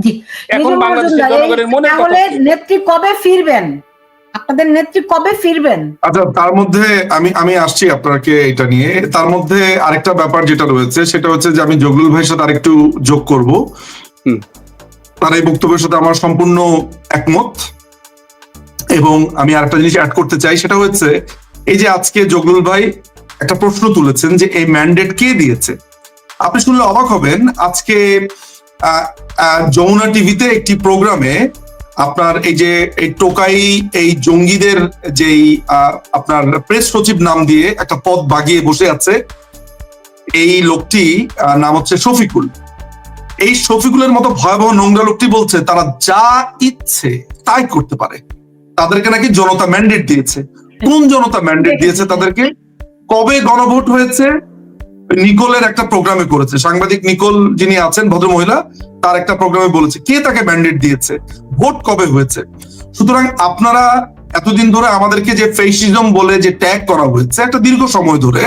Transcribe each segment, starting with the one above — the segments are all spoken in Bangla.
জি। এখন বাংলাদেশের জনগণের মনের তাহলে নেত্রী কবে ফিরবেন? আপনাদের নেত্রী কবে ফিরবেন? আচ্ছা তার মধ্যে আমি আমি আসছি আপনাকে এটা নিয়ে। তার মধ্যে আরেকটা ব্যাপার যেটা রয়েছে সেটা হচ্ছে যে আমি জগলুল ভাইয়ের সাথে আরেকটু যোগ করব। তার এই বক্তব্যের সাথে আমার সম্পূর্ণ একমত। এবং আমি আরেকটা জিনিস অ্যাড করতে চাই সেটা হচ্ছে এই যে আজকে জগলুল ভাই একটা প্রশ্ন তুলেছেন যে এই ম্যান্ডেট কে দিয়েছে? আপনি শুনলে অবাক হবেন আজকে যমুনা টিভিতে একটি প্রোগ্রামে আপনার এই যে, এই টোকাই, এই জঙ্গিদের যেই আপনার প্রেস সচিব নাম দিয়ে একটা পদ বাগিয়ে বসে আছে, এই লোকটি নাম হচ্ছে শফিকুল। এই শফিকুলের মতো ভয়াবহ নোংরা লোকটি বলছে, তারা যা ইচ্ছে তাই করতে পারে। তাদেরকে নাকি জনতা ম্যান্ডেট দিয়েছে। কোন জনতা ম্যান্ডেট দিয়েছে তাদেরকে? কবে গণভোট হয়েছে? নিকোলের একটা প্রোগ্রামে করেছে। সাংবাদিক নিকোল যিনি আছেন, ভদ্রমহিলা, তার একটা প্রোগ্রামে বলেছে, কে তাকে ম্যান্ডেট দিয়েছে ভোট কবে হয়েছে? সুতরাং আপনারা এতদিন ধরে আমাদেরকে যে ফেসিজম বলে যে ট্যাগ করা হয়েছে, একটা দীর্ঘ সময় ধরে,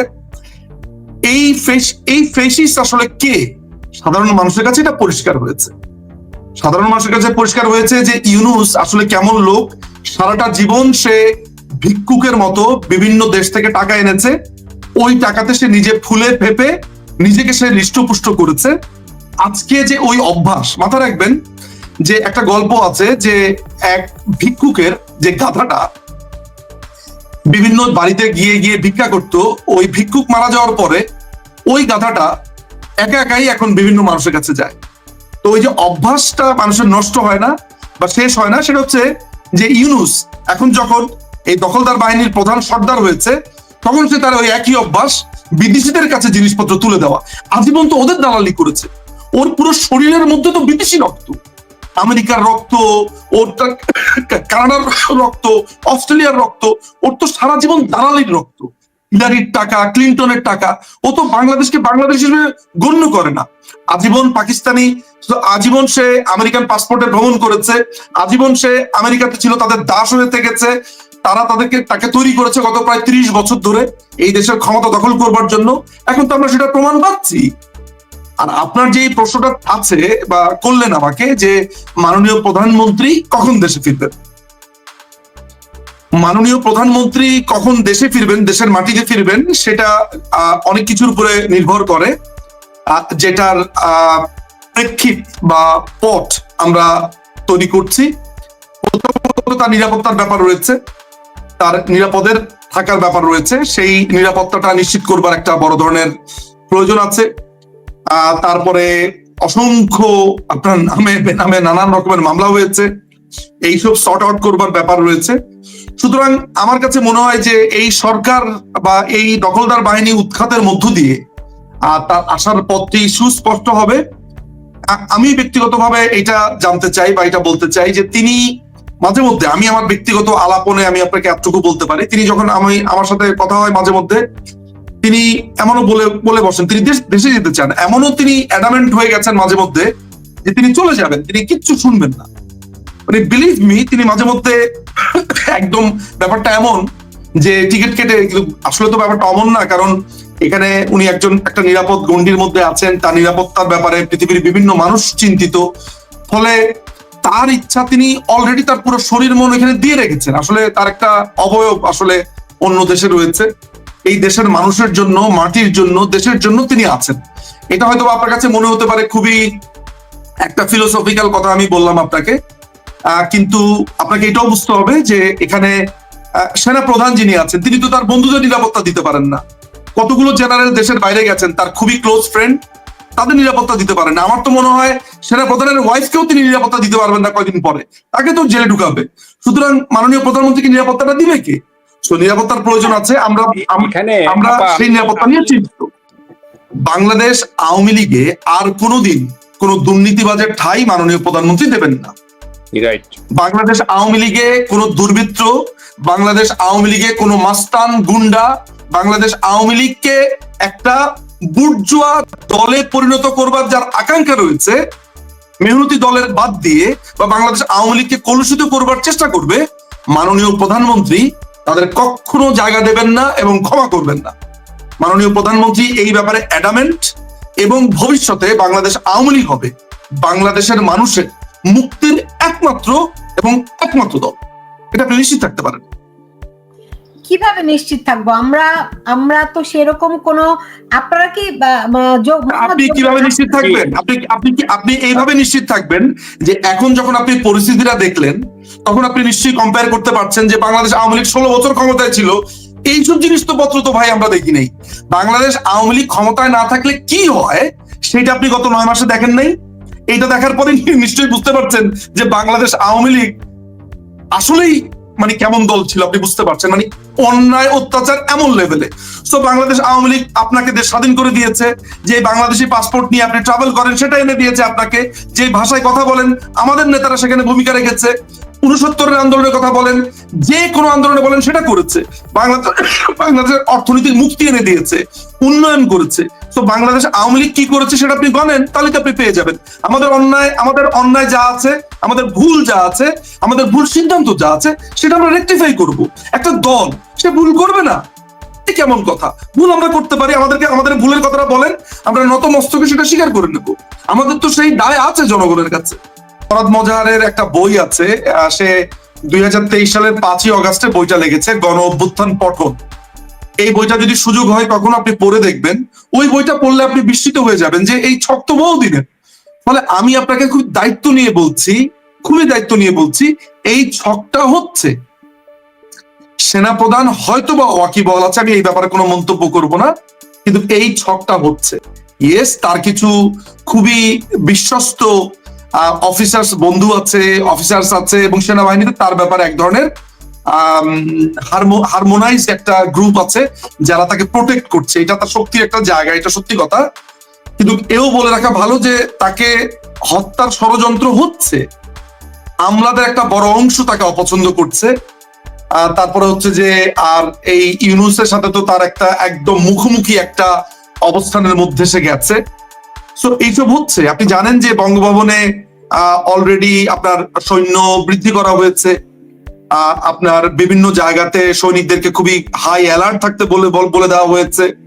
এই ফেস এই ফেসিস আসলে কে? সাধারণ মানুষের কাছে এটা পরিষ্কার হয়েছে। সাধারণ মানুষের কাছে পরিষ্কার হয়েছে যে ইউনুস আসলে কেমন লোক, সারাটা জীবন সে ভিক্ষুকের মতো বিভিন্ন দেশ থেকে টাকা এনেছে ওই টাকাতে সে নিজে ফুলে ফেপে নিজেকে সে হৃষ্টপুষ্ট করেছে। আজকে যে ওই অভ্যাস মাথা রাখবেন যে একটা গল্প আছে যে এক ভিক্ষুকের যে গাধাটা বিভিন্ন বাড়িতে গিয়ে গিয়ে ভিক্ষা করতো, ওই ভিক্ষুক মারা যাওয়ার পরে ওই গাধাটা একা একাই এখন বিভিন্ন মানুষের কাছে যায়। তো ওই যে অভ্যাসটা মানুষের নষ্ট হয় না বা শেষ হয় না, সেটা হচ্ছে যে ইউনুস এখন যখন এই দখলদার বাহিনীর প্রধান সর্দার হয়েছে তখন সে তার ওই একই অভ্যাস বিদেশিদের কাছে জিনিসপত্র তুলে দেওয়া। আজীবন তো ওদের দালালি করেছে। ওর পুরো শরীরের মধ্যে তো বিদেশি রক্ত। আমেরিকার রক্ত, ওর কানাডার রক্ত, অস্ট্রেলিয়ার রক্ত, ওর তো সারা জীবন দালালির রক্ত। হিলারির টাকা, ক্লিন্টনের টাকা, ও তো বাংলাদেশকে বাংলাদেশ হিসেবে গণ্য করে না। আজীবন পাকিস্তানি, আজীবন সে আমেরিকান পাসপোর্টে ভ্রমণ করেছে। আজীবন সে আমেরিকাতে ছিল, তাদের দাস হয়ে থেকেছে। তারা তাদেরকে তাকে তৈরি করেছে গত প্রায় ত্রিশ বছর ধরে এই দেশের ক্ষমতা দখল করবার জন্য। এখন তো আমরা সেটা প্রমাণ পাচ্ছি। আর আপনার যে প্রশ্নটা আছে বা করলেন আমাকে যে মাননীয় প্রধানমন্ত্রী কখন দেশে ফিরবেন? মাননীয় প্রধানমন্ত্রী কখন দেশে ফিরবেন, দেশের মাটিতে ফিরবেন, সেটা অনেক কিছুর উপরে নির্ভর করে। যেটার প্রেক্ষিত বা পথ আমরা তৈরি করছি। প্রথমত তার নিরাপত্তার ব্যাপার রয়েছে। তার নিরাপদের থাকার ব্যাপার রয়েছে। সেই নিরাপত্তাটা নিশ্চিত করবার একটা বড় ধরনের প্রয়োজন আছে। তারপরে অসংখ্য আপনার নামে বেনামে নানান রকমের মামলা হয়েছে। এইসব সর্ট আউট করবার ব্যাপার রয়েছে। সুতরাং আমার কাছে মনে হয় যে এই সরকার বা এই দখলদার বাহিনী উৎখাতের মধ্য দিয়ে আর তার আসার পথটি সুস্পষ্ট হবে। আমি ব্যক্তিগতভাবে এটা জানতে চাই বা এটা বলতে চাই যে তিনি মাঝে মধ্যে আমি আমার ব্যক্তিগত আলাপনে আমি আপনাকে এতটুকু বলতে পারি। তিনি যখন আমি আমার সাথে কথা হয় মাঝে মধ্যে, তিনি এমনও বলে বলে বসেন, তিনি দেশ- যেতে চান, এমনও তিনি অ্যাডামেন্ট হয়ে গেছেন মাঝে মধ্যে যে তিনি চলে যাবেন, তিনি কিচ্ছু শুনবেন না। মানে বিলিভ মি তিনি মাঝে মধ্যে একদম ব্যাপারটা এমন যে টিকিট কেটে আসলে তো ব্যাপারটা অমন না, কারণ এখানে উনি একজন, একটা নিরাপদ গণ্ডির মধ্যে আছেন, তার নিরাপত্তার ব্যাপারে পৃথিবীর বিভিন্ন মানুষ চিন্তিত। ফলে তার ইচ্ছা তিনি অলরেডি তার পুরো শরীর মন এখানে দিয়ে রেখেছেন। আসলে তার একটা অবয়ব আসলে অন্য দেশে রয়েছে। এই দেশের মানুষের জন্য, মাটির জন্য, দেশের জন্য তিনি আছেন। এটা হয়তো আপনার কাছে মনে হতে পারে খুবই একটা ফিলোসফিক্যাল কথা আমি বললাম আপনাকে। কিন্তু আপনাকে এটাও বুঝতে হবে যে এখানে সেনা প্রধান যিনি আছেন, তিনি তো তার বন্ধুদের নিরাপত্তা দিতে পারেন না। কতগুলো জেনারেল দেশের বাইরে গেছেন, তার খুবই ক্লোজ ফ্রেন্ড তাদের নিরাপত্তা দিতে পারেন না। আমার তো মনে হয় সেনা প্রধানের ওয়াইফকেও তিনি নিরাপত্তা দিতে পারবেন না কয়দিন পরে। তাকে তো জেলে ঢুকাবে। সুতরাং মাননীয় প্রধানমন্ত্রীকে নিরাপত্তাটা দিবে কে? তো নিরাপত্তার প্রয়োজন আছে। আমরা আমরা সেই নিরাপত্তা নিয়ে চিন্তিত। বাংলাদেশ আওয়ামী লীগে আর কোনোদিন কোন দুর্নীতিবাজের ঠাই মাননীয় প্রধানমন্ত্রী দেবেন না। বাংলাদেশ আওয়ামী লীগে কোনো দুর্বৃত্ত বাংলাদেশ আওয়ামী লীগে কোন মাস্তান গুন্ডা বাংলাদেশ আওয়ামী লীগকে একটা বুর্জুয়া দলে পরিণত করবার যার আকাঙ্ক্ষা রয়েছে, মেহনতি দলের বাদ দিয়ে বা বাংলাদেশ আওয়ামী লীগকে কলুষিত করবার চেষ্টা করবে, মাননীয় প্রধানমন্ত্রী তাদের কখনো জায়গা দেবেন না এবং ক্ষমা করবেন না। মাননীয় প্রধানমন্ত্রী এই ব্যাপারে অ্যাডামেন্ট এবং ভবিষ্যতে বাংলাদেশ আওয়ামী লীগ হবে, বাংলাদেশের মানুষের মুক্তির একমাত্র এবং একমাত্র দল। এটা আপনি নিশ্চিত থাকতে পারেন। কীভাবে নিশ্চিত থাকব? আমরা আমরা তো সেরকম কোন আপনারা কি আপনি কীভাবে নিশ্চিত থাকবেন? আপনি আপনি কি আপনি এইভাবে নিশ্চিত থাকবেন যে এখন যখন আপনি পরিস্থিতিটা দেখলেন তখন আপনি নিশ্চয়ই কম্পেয়ার করতে পারছেন যে বাংলাদেশ আওয়ামী লীগ ষোলো বছর ক্ষমতায় ছিল। এইসব জিনিস তো পত্র তো ভাই আমরা দেখি নাই। বাংলাদেশ আওয়ামী লীগ ক্ষমতায় না থাকলে কি হয় সেটা আপনি গত নয় মাসে দেখেন নাই। এইটা দেখার পরে নিশ্চয়ই বুঝতে পারছেন যে বাংলাদেশ আওয়ামী লীগ আসলেই মানে কেমন দল ছিল আপনি বুঝতে পারছেন? মানে অন্যায়, অত্যাচার এমন লেভেলে সো বাংলাদেশ আওয়ামী লীগ আপনাকে দেশ স্বাধীন করে দিয়েছে, যে বাংলাদেশি পাসপোর্ট নিয়ে আপনি ট্রাভেল করেন, সেটা এনে দিয়েছে আপনাকে, যে ভাষায় কথা বলেন, আমাদের নেতারা সেখানে ভূমিকা রেখেছে, উনসত্তরের আন্দোলনের কথা বলেন, যে কোনো আন্দোলনে বলেন, সেটা করেছে। বাংলাদেশ, বাংলাদেশের অর্থনৈতিক মুক্তি এনে দিয়েছে, উন্নয়ন করেছে। তো বাংলাদেশ আওয়ামী লীগ কি করেছে সেটা আপনি গণেন তাহলে তো আপনি পেয়ে যাবেন। আমাদের অন্যায় আমাদের অন্যায় যা আছে আমাদের ভুল যা আছে, আমাদের ভুল সিদ্ধান্ত যা আছে, সেটা আমরা রেকটিফাই করব। একটা দল, সে ভুল করবে না। কেমন কথা? ভুল আমরা করতে পারি, আমাদেরকে, আমাদের ভুলের কথাটা বলেন, আমরা নত মস্তকে সেটা স্বীকার করে নেব। আমাদের তো সেই দায় আছে জনগণের কাছে। ফরাদ মজাহারের একটা বই আছে সে দুই হাজার তেইশ সালের পাঁচই অগাস্টে বইটা লেগেছে গণ অভ্যুত্থান পঠন। এই বইটা যদি সুযোগ হয় কখনো আপনি পড়ে দেখবেন। ওই বইটা পড়লে আপনি বিস্মিত হয়ে যাবেন যে এই ছক তো বহুদিনের ফলে আমি আপনাকে খুব দায়িত্ব নিয়ে বলছি, খুবই দায়িত্ব নিয়ে বলছি, এই ছকটা হচ্ছে। সেনাপ্রধান হয়তো বা ওয়াকিবল আছে, আমি এই ব্যাপারে কোনো মন্তব্য করব না, কিন্তু এই ছকটা হচ্ছে। ইয়েস তার কিছু খুবই বিশ্বস্ত অফিসার্স বন্ধু আছে অফিসার্স আছে এবং সেনাবাহিনীতে তার ব্যাপারে এক ধরনের হারমোনাইজড একটা গ্রুপ আছে, যারা তাকে প্রোটেক্ট করছে। এটা তার শক্তির একটা জায়গা, এটা সত্যি কথা। কিন্তু এও বলে রাখা ভালো যে তাকে হত্যার ষড়যন্ত্র হচ্ছে। আমলাদের একটা বড় অংশ তাকে অপছন্দ করছে। তারপরে হচ্ছে যে, আর এই ইউনুসের সাথে তো তার একটা একদম মুখোমুখি একটা অবস্থানের মধ্যে সে গেছে। সো এইসব হচ্ছে। আপনি জানেন যে বঙ্গভবনে অলরেডি আপনার সৈন্য বৃদ্ধি করা হয়েছে। আপনার বিভিন্ন জায়গাতে সৈনিকদেরকে খুবই হাই অ্যালার্ট থাকতে বলে, বল- দেওয়া হয়েছে।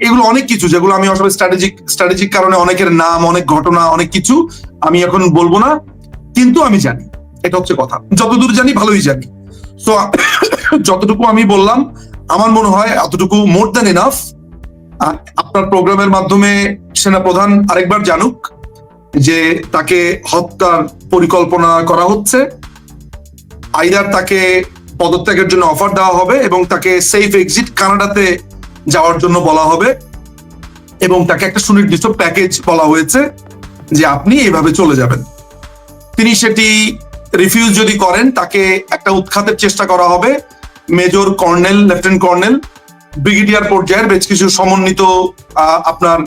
এগুলো অনেক কিছু, যেগুলো আমি আসলে স্ট্র্যাটেজিক স্ট্র্যাটেজিক কারণে অনেকের নাম, অনেক ঘটনা, অনেক কিছু আমি এখন বলব না, কিন্তু আমি জানি, এটা হচ্ছে কথা। যতদূর জানি, ভালোই জানি। সো যতটুকু আমি বললাম, আমার মনে হয় এতটুকু মোর দ্যান এনাফ আপনার প্রোগ্রামের মাধ্যমে সেনাপ্রধান আরেকবার জানুক যে তাকে হত্যার পরিকল্পনা করা হচ্ছে। আইদার তাকে পদত্যাগের জন্য অফার দেওয়া হবে এবং তাকে সেফ এক্সিট কানাডাতে যাওয়ার জন্য বলা হবে। এবং তাকে একটা সুনির্দিষ্ট প্যাকেজ বলা হয়েছে যে আপনি এভাবে চলে যাবেন। তিনি সেটি রিফিউজ যদি করেন, তাকে একটা উৎখাতের চেষ্টা করা হবে। Major colonel, lieutenant colonel, brigadier পর্যায়ের বেশ কিছু সমন্বিত আপনার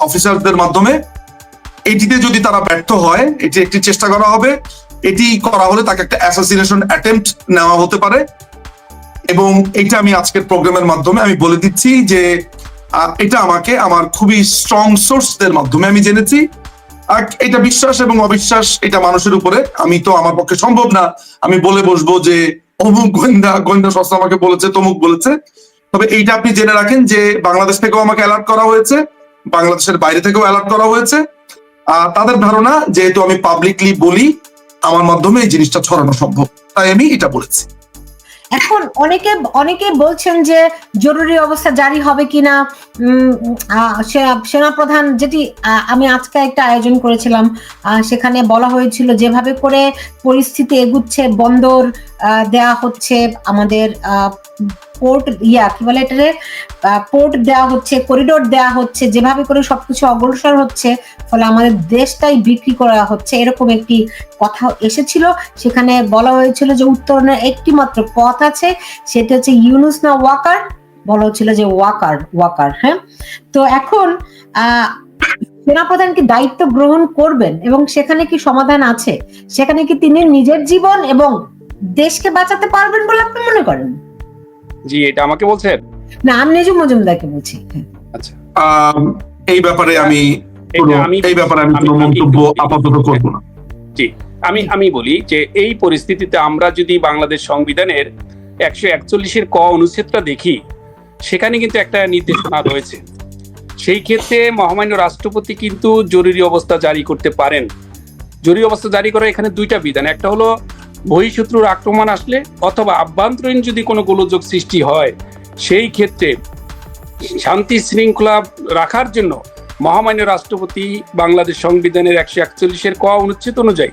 অফিসারদের মাধ্যমে। এটিতে যদি তারা ব্যর্থ হয়, এটি একটি চেষ্টা করা হবে। এটি করা হলে তাকে একটা অ্যাসাসিনেশন অ্যাটেম্পট নেওয়া হতে পারে। এবং এটা আমি আজকের প্রোগ্রামের মাধ্যমে আমি বলে দিচ্ছি যে এটা আমাকে আমার খুবই স্ট্রং সোর্সদের মাধ্যমে আমি জেনেছি। আর এটা বিশ্বাস এবং অবিশ্বাস এটা মানুষের উপরে। আমি তো আমার পক্ষে সম্ভব না। আমি বলে বসবো যে অমুক গোয়েন্দা গোয়েন্দা সংস্থা আমাকে বলেছে তমুক বলেছে। তবে এইটা আপনি জেনে রাখেন যে বাংলাদেশ থেকেও আমাকে অ্যালার্ট করা হয়েছে। বাংলাদেশের বাইরে থেকেও অ্যালার্ট করা হয়েছে। আহ, তাদের ধারণা যেহেতু আমি পাবলিকলি বলি আমার মাধ্যমে এই জিনিসটা ছড়ানো সম্ভব। তাই আমি এটা বলেছি। এখন অনেকে অনেকে বলছেন যে জরুরি অবস্থা জারি হবে কিনা সেনাপ্রধান যেটি আমি আজকে একটা আয়োজন করেছিলাম সেখানে বলা হয়েছিল যেভাবে করে পরিস্থিতি এগুচ্ছে, বন্দর দেয়া হচ্ছে আমাদের পোর্ট ইয়া, কি বলে এটারে? পোর্ট দেওয়া হচ্ছে করিডোর দেওয়া হচ্ছে, যেভাবে করে সবকিছু অগ্রসর হচ্ছে, ফলে আমাদের দেশটাই বিক্রি করা হচ্ছে, এরকম একটি কথা এসেছিল। সেখানে বলা হয়েছিল যে উত্তরণের একটি মাত্র পথ আছে, সেটা হচ্ছে ইউনুস না ওয়াকার? বলা হচ্ছিল যে ওয়াকার ওয়াকার হ্যাঁ? তো এখন সেনাপ্রধান কি দায়িত্ব গ্রহণ করবেন এবং সেখানে কি সমাধান আছে? সেখানে কি তিনি নিজের জীবন এবং দেশকে বাঁচাতে পারবেন বলে আপনি মনে করেন? জি এটা আমাকে বলছেন? না আমি নিজু মজুমদারকে বলছি। হ্যাঁ। আচ্ছা। এই ব্যাপারে আমি এই ব্যাপারে আমি কোনো মন্তব্য আপাতত করব না। জি আমি আমি বলি যে এই পরিস্থিতিতে আমরা যদি বাংলাদেশ সংবিধানের একশো একচল্লিশের ক অনুচ্ছেদটা দেখি সেখানে কিন্তু একটা নির্দেশনা রয়েছে। সেই ক্ষেত্রে মহামান্য রাষ্ট্রপতি কিন্তু জরুরি অবস্থা জারি করতে পারেন। জরুরি অবস্থা জারি করা এখানে দুইটা বিধান। একটা হলো বহিঃশত্রুর আক্রমণ আসলে অথবা আভ্যন্তরীণ যদি কোনো গোলযোগ সৃষ্টি হয়, সেই ক্ষেত্রে শান্তি শৃঙ্খলা রাখার জন্য মহামান্য রাষ্ট্রপতি বাংলাদেশ সংবিধানের একশো একচল্লিশের ক অনুচ্ছেদ অনুযায়ী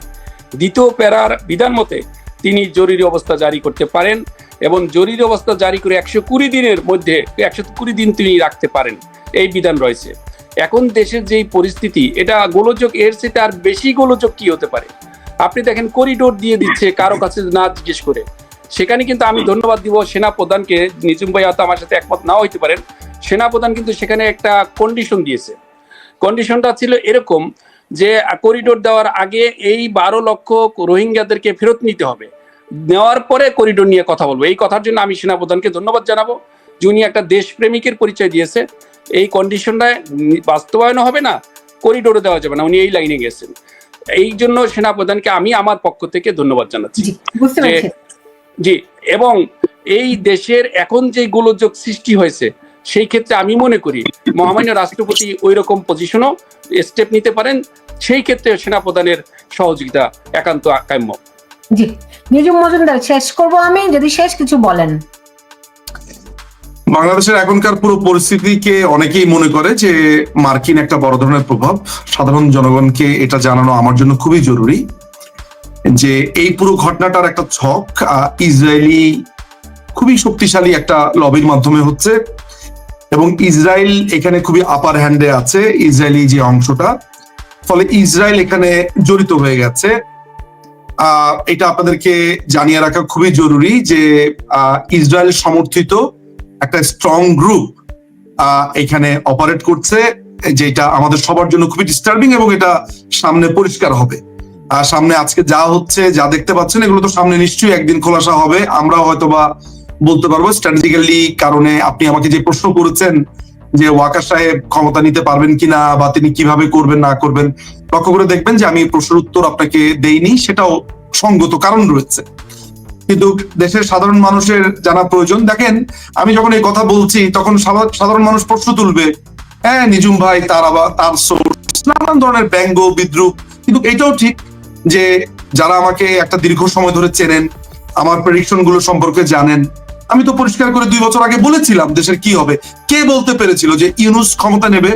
দ্বিতীয় প্যারার বিধান মতে তিনি জরুরি অবস্থা জারি করতে পারেন এবং জরুরি অবস্থা জারি করে একশো কুড়ি দিনের মধ্যে, একশো কুড়ি দিন তিনি রাখতে পারেন। এই বিধান রয়েছে। এখন দেশের যেই পরিস্থিতি, এটা গোলযোগ এর চেয়ে আর বেশি গোলযোগ কি হতে পারে? আপনি দেখেন করিডোর দিয়ে দিচ্ছে কারও কাছে না জিজ্ঞেস করে। সেখানে কিন্তু আমি ধন্যবাদ দিব সেনা প্রধানকে নিজুম ভাই হয়তো আমার সাথে একমত নাও হইতে পারেন। সেনা প্রধান কিন্তু সেখানে একটা কন্ডিশন দিয়েছে। কন্ডিশনটা ছিল এরকম যে, করিডোর দেওয়ার আগে এই বারো লক্ষ রোহিঙ্গাদেরকে ফেরত নিতে হবে। নেওয়ার পরে করিডোর নিয়ে কথা বলব। এই কথার জন্য আমি সেনাপ্রধানকে ধন্যবাদ জানাব। যে উনি একটা দেশপ্রেমিকের পরিচয় দিয়েছে। এই কন্ডিশনটা বাস্তবায়ন হবে না করিডোরে দেওয়া যাবে না। উনি এই লাইনে গেছেন। এই জন্য সেনাপ্রধানকে আমি আমার পক্ষ থেকে ধন্যবাদ জানাচ্ছি। জি এবং এই দেশের এখন যে গোলযোগ সৃষ্টি হয়েছে সেই ক্ষেত্রে আমি মনে করি মহামান্য রাষ্ট্রপতি ওই রকম পজিশনও স্টেপ নিতে পারেন। সেই ক্ষেত্রে সেনাপ্রধানের সহযোগিতা একান্ত কাম্য। জি নিজুম মজুমদার শেষ করব আমি যদি শেষ কিছু বলেন। বাংলাদেশের এখনকার পুরো পরিস্থিতিকে অনেকেই মনে করে যে মার্কিন একটা বড় ধরনের প্রভাব। সাধারণ জনগণকে এটা জানানো আমার জন্য খুবই জরুরি যে এই পুরো ঘটনাটার একটা ছক ইসরায়েলি খুবই শক্তিশালী একটা লবির মাধ্যমে হচ্ছে এবং ইসরায়েল এখানে খুবই আপার হ্যান্ডে আছে, ইসরায়েলি যে অংশটা। ফলে ইসরায়েল এখানে জড়িত হয়ে গেছে। এটা আপনাদেরকে জানিয়ে রাখা খুবই জরুরি যে ইসরায়েল সমর্থিত একটা স্ট্রং গ্রুপ এখানে অপারেট করছে, যেটা আমাদের সবার জন্য খুবই ডিস্টার্বিং এবং এটা সামনে পরিষ্কার হবে। আর সামনে আজকে যা হচ্ছে, যা দেখতে পাচ্ছেন, এগুলো তো সামনে নিশ্চয়ই একদিন খোলাসা হবে। আমরা হয়তো বা বলতে পারব স্ট্র্যাটেজিক্যালি কারণে আপনি আমাকে যে প্রশ্ন করেছেন যে ওয়াকার সাহেব ক্ষমতা নিতে পারবেন কিনা বা তিনি কীভাবে করবেন, না করবেন, লক্ষ্য করে দেখবেন যে আমি প্রশ্নের উত্তর আপনাকে দেইনি, সেটাও সঙ্গত কারণ রয়েছে। কিন্তু দেশের সাধারণ মানুষের জানা প্রয়োজন। দেখেন, আমি যখন এই কথা বলছি, তখন সাধারণ মানুষ প্রশ্ন তুলবে হ্যাঁ নিজুম ভাই, তার আবার, তার সোর্স নানান ধরনের ব্যঙ্গ, বিদ্রুপ। কিন্তু এটাও ঠিক যে যারা আমাকে একটা দীর্ঘ সময় ধরে চেনেন, আমার প্রেডিকশনগুলো সম্পর্কে জানেন, আমি তো পরিষ্কার করে দুই বছর আগে বলেছিলাম দেশের কি হবে। কে বলতে পেরেছিল যে ইউনুস ক্ষমতা নেবে?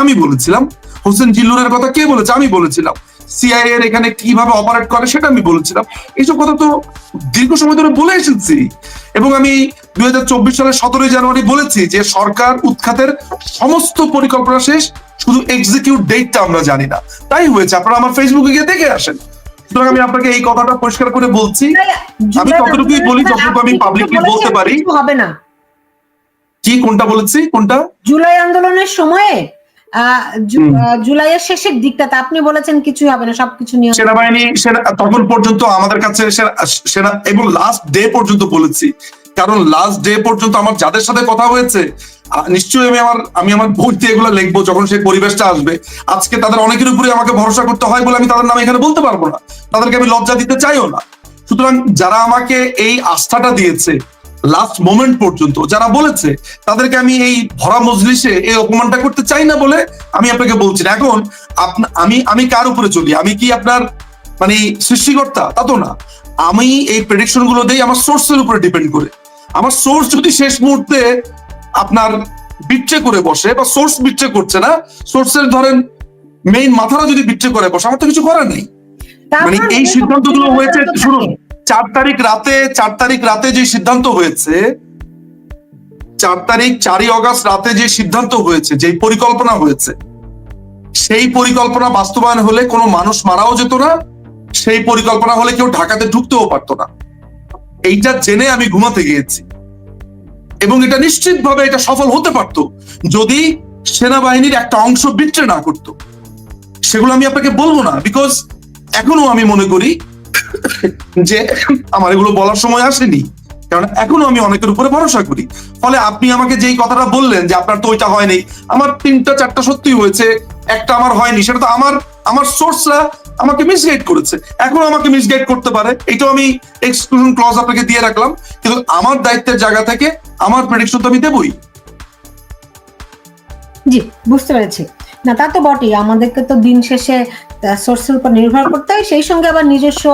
আমি বলেছিলাম। হোসেন জিল্লুরের কথা কে বলেছে? আমি বলেছিলাম। সিআইএ এর এখানে কীভাবে অপারেট করে সেটা আমি বলেছিলাম। এইসব কথা তো দীর্ঘ সময় ধরে বলে এসেছি। এবং আমি দুই হাজার চব্বিশ সালের সতেরোই জানুয়ারি বলেছি যে সরকার উৎখাতের সমস্ত পরিকল্পনা শেষ শুধু এক্সিকিউট ডেটটা আমরা জানি না। তাই হয়েছে আপনারা আমার ফেসবুকে গিয়ে দেখে আসেন। সুতরাং আমি আপনাকে এই কথাটা পরিষ্কার করে বলছি। আমি ততটুকুই বলি যতটুকু আমি publicly বলতে পারি। হবে না। কি কোনটা বলেছি? কোনটা? জুলাই আন্দোলনের সময়ে জুলাইয়ের শেষের দিকটাতে আপনি বলেছেন কিছুই হবে না সবকিছু নিয়ে সেনাবাহিনী সেনা তখন পর্যন্ত আমাদের কাছে সেনা- সেনা এবং লাস্ট ডে পর্যন্ত বলেছি। কারণ লাস্ট ডে পর্যন্ত আমার যাদের সাথে কথা হয়েছে নিশ্চয়ই আমি আমার আমি আমার বইতে এগুলো লিখব যখন সেই পরিবেশটা আসবে। আজকে তাদের অনেকের উপরে আমাকে ভরসা করতে হয় বলে আমি তাদের নাম এখানে বলতে পারব না। তাদেরকে আমি লজ্জা দিতে চাইও না। সুতরাং যারা আমাকে এই আস্থাটা দিয়েছে লাস্ট মোমেন্ট পর্যন্ত যারা বলেছে তাদেরকে আমি এই ভরা মজলিসে এই অপমানটা করতে চাই না বলে আমি আপনাকে বলছি না। এখন আমি আমি কার উপরে চলি? আমি কি আপনার মানে সৃষ্টিকর্তা? তা তো না। আমি এই প্রেডিকশনগুলো দেই আমার সোর্সের উপরে ডিপেন্ড করে। আমার সোর্স যদি শেষ মুহূর্তে আপনার বিট্রে করে বসে বা সোর্স বিট্রে করছে না সোর্সের ধরেন মেইন মাথারা যদি বিট্রে করে বসে আমার তো কিছু করার নেই। মানে এই সিদ্ধান্তগুলো হয়েছে। শুনুন। চার তারিখ রাতে, চার তারিখ রাতে যে সিদ্ধান্ত হয়েছে, চার তারিখ চারই অগাস্ট রাতে যে সিদ্ধান্ত হয়েছে যে পরিকল্পনা হয়েছে, সেই পরিকল্পনা বাস্তবায়ন হলে কোনো মানুষ মারাও যেত না, সেই পরিকল্পনা হলে কেউ ঢাকাতে ঢুকতেও পারতো না। এইটা জেনে আমি ঘুমাতে গিয়েছি। এবং এটা নিশ্চিতভাবে এটা সফল হতে পারতো যদি সেনাবাহিনীর একটা অংশ বিট্রে না করতো। সেগুলো আমি আপনাকে বলব না বিকজ এখনও আমি মনে করি যে আমার এগুলো বলার সময় আসেনি। কারণ এখনও আমি অনেকের উপরে ভরসা করি। ফলে আপনি আমাকে যেই কথাটা বললেন যে আপনার তো ওইটা হয়নি, আমার তিনটা, চারটা সত্যি হয়েছে, একটা আমার হয়নি, সেটা তো আমার আমার সোর্সরা আমাকে মিসগাইড করেছে। এখনও আমাকে মিসগাইড করতে পারে, এটাও আমি এক্সক্লুশন ক্লজ আপনাকে দিয়ে রাখলাম। কিন্তু আমার দায়িত্বের জায়গা থেকে আমার প্রেডিকশন তো আমি দেবই। জি, বুঝতে পেরেছি। না, তা তো বটেই, আমাদেরকে তো দিন শেষে সোর্সের উপর নির্ভর করতে হয়, সেই সঙ্গে আবার নিজস্ব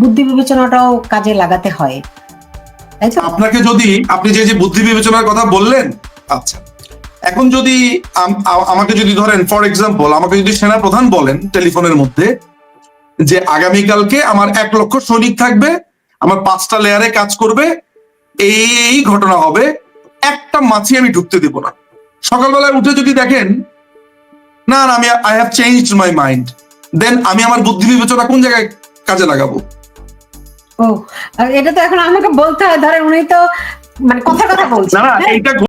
বুদ্ধি বিবেচনাটাও কাজে লাগাতে হয়। আপনাকে যদি, আপনি যে যে বুদ্ধি বিবেচনার কথা বললেন আচ্ছা। এখন যদি আমাকে যদি ধরেন ফর এক্সাম্পল আমাকে যদি সেনা প্রধান বলেন টেলিফোনের মধ্যে, যে আগামীকালকে আমার এক লক্ষ সৈনিক থাকবে, আমার পাঁচটা লেয়ারে কাজ করবে এই ঘটনা হবে, একটা মাছি আমি ঢুকতে দেব না। সকালবেলায় উঠে যদি দেখেন না না আমি I have change my mind then আমি আমার বুদ্ধি বিবেচনা কোন জায়গায় কাজে লাগাবো ও আর এটা তো এখন আমাকে বলতে হয় ধরেন উনি তো মানে কথা কথা বলছেন না না হ্যাঁ? এইটা